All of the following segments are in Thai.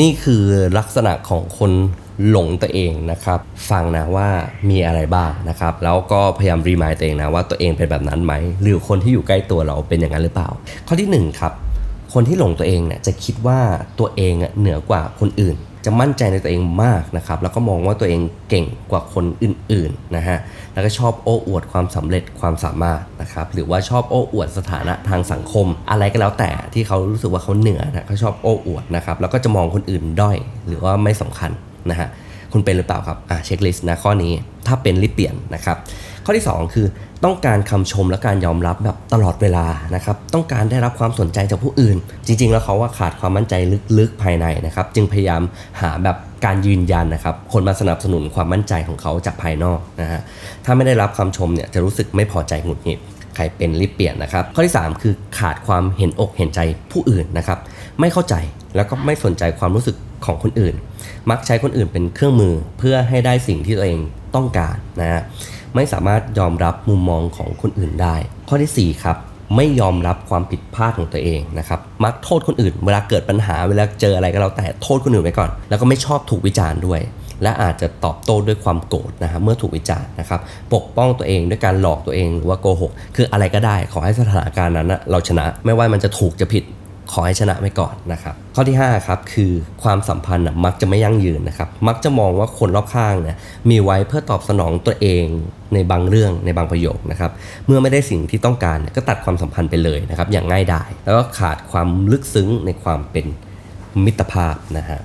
นี่คือลักษณะของคนหลงตัวเองนะครับ ฟังนะว่ามีอะไรบ้างนะครับ แล้วก็พยายามรีมายตัวเองนะว่าตัวเองเป็นแบบนั้นไหม หรือคนที่อยู่ใกล้ตัวเราเป็นอย่างนั้นหรือเปล่า ข้อที่หนึ่งครับ คนที่หลงตัวเองเนี่ยจะคิดว่าตัวเองเหนือกว่าคนอื่น จะมั่นใจในตัวเองมากนะครับแล้วก็มองว่าตัวเองเก่งกว่าคนอื่นๆนะฮะแล้วก็ชอบโอ้อวดความสำเร็จความสามารถนะครับหรือว่าชอบโอ้อวดสถานะทางสังคม อะไรก็แล้วแต่ที่เขารู้สึกว่าเขาเหนือนะเขาชอบโอ้อวดนะครับแล้วก็จะมองคนอื่นด้อยหรือว่าไม่สำคัญนะฮะคุณเป็นหรือเปล่าครับอ่าเช็คลิสต์นะข้อนี้ถ้าเป็นรีบเปลี่ยนนะครับ ข้อที่ 2 คือต้องการคำชมและการยอมรับแบบตลอดเวลานะครับต้องการได้รับความสนใจจากผู้อื่น จริง ๆ แล้วเขาว่าขาดความมั่นใจลึกๆภายในนะครับจึงพยายามหาแบบการยืนยันนะครับคนมาสนับสนุนความมั่นใจของเขาจากภายนอกนะฮะถ้าไม่ได้รับคำชมเนี่ยจะรู้สึกไม่พอใจหงุดหงิดใครเป็นรีบเปลี่ยนนะครับ ข้อที่ 3 คือขาดความเห็นอกเห็นใจผู้อื่นนะครับ ไม่เข้าใจแล้วก็ไม่สนใจความรู้สึกของคนอื่น มักใช้คนอื่นเป็นเครื่องมือเพื่อให้ได้สิ่งที่ตัวเอง ต้องการนะฮะไม่สามารถยอมรับมุมมองของคนอื่นได้ ข้อทีสี่ 4 ครับ ไม่ยอมรับความผิดพลาดของตัวเองนะครับมักโทษคนอื่น เวลาเกิดปัญหาเวลาเจออะไรก็แล้วแต่โทษคนอื่นไว้ก่อน แล้วก็ไม่ชอบถูกวิจารณ์ด้วย และอาจจะตอบโต้ด้วยความโกรธนะฮะเมื่อถูกวิจารณ์นะครับปกป้องตัวเองด้วยการหลอกตัวเองหรือว่าโกหกคืออะไรก็ได้ขอให้สถานการณ์นั้นนะเราชนะ ไม่ว่ามันจะถูกจะผิด ขอให้ชนะไว้ก่อนนะครับ ข้อที่5ครับคือความสัมพันธ์มักจะไม่ยั่งยืนนะครับ มักจะมองว่าคนรอบข้างเนี่ยมีไว้เพื่อตอบสนองตัวเองในบางเรื่องในบางประโยคนะครับ เมื่อไม่ได้สิ่งที่ต้องการก็ตัดความสัมพันธ์ไปเลยนะครับ อย่างง่ายดาย แล้วก็ขาดความลึกซึ้งในความเป็นมิตรภาพนะฮะ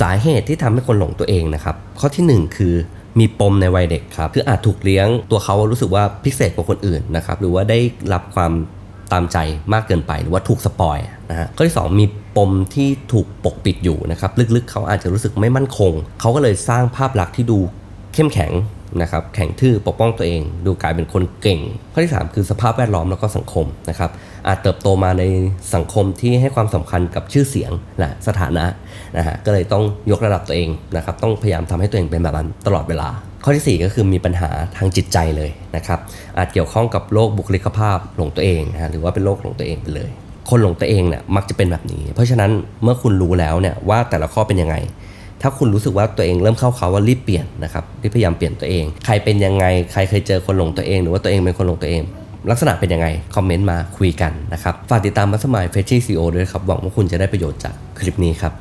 สาเหตุที่ทำให้คนหลงตัวเองนะครับ ข้อทีหนึ่1 คือมีปมในวัยเด็กครับ คืออาจถูกเลี้ยงตัวเขารู้สึกว่าพิเศษกว่าคนอื่นนะครับ หรือว่าได้รับความ ตามใจมากเกินไปหรือว่าถูกสปอยนะฮะข้อที่ 2 มีปมที่ถูกปกปิดอยู่นะครับลึกๆ เขาอาจจะรู้สึกไม่มั่นคง เขาก็เลยสร้างภาพลักษณ์ที่ดูเข้มแข็งนะครับแข็งทื่อปกป้องตัวเอง ดูกลายเป็นคนเก่ง ข้อที่ 3 คือสภาพแวดล้อมแล้วก็สังคมนะครับอาจเติบโตมาในสังคมที่ให้ความสำคัญกับชื่อเสียงและสถานะนะฮะก็เลยต้องยกระดับตัวเองนะครับต้องพยายามทำให้ตัวเองเป็นแบบนั้นตลอดเวลา ข้อที่ 4 ก็คือมีปัญหาทางจิตใจเลยนะครับอาจเกี่ยวข้องกับโรคบุคลิกภาพหลงตัวเองนะฮะหรือว่าเป็นโรคหลงตัวเองไปเลย คนหลงตัวเองเนี่ยมักจะเป็นแบบนี้ เพราะฉะนั้นเมื่อคุณรู้แล้วเนี่ยว่าแต่ละข้อเป็นยังไง ถ้าคุณรู้สึกว่าตัวเองเริ่มเข้าเขาว่ารีบเปลี่ยนนะครับรีบพยายามเปลี่ยนตัวเอง ใครเป็นยังไงใครเคยเจอคนหลงตัวเองหรือว่าตัวเองเป็นคนหลงตัวเองลักษณะเป็นยังไง คอมเมนต์มาคุยกันนะครับ ฝากติดตามมัสมายเฟชชี่ซีโอด้วยครับ หวังว่าคุณจะได้ประโยชน์จากคลิปนี้ครับ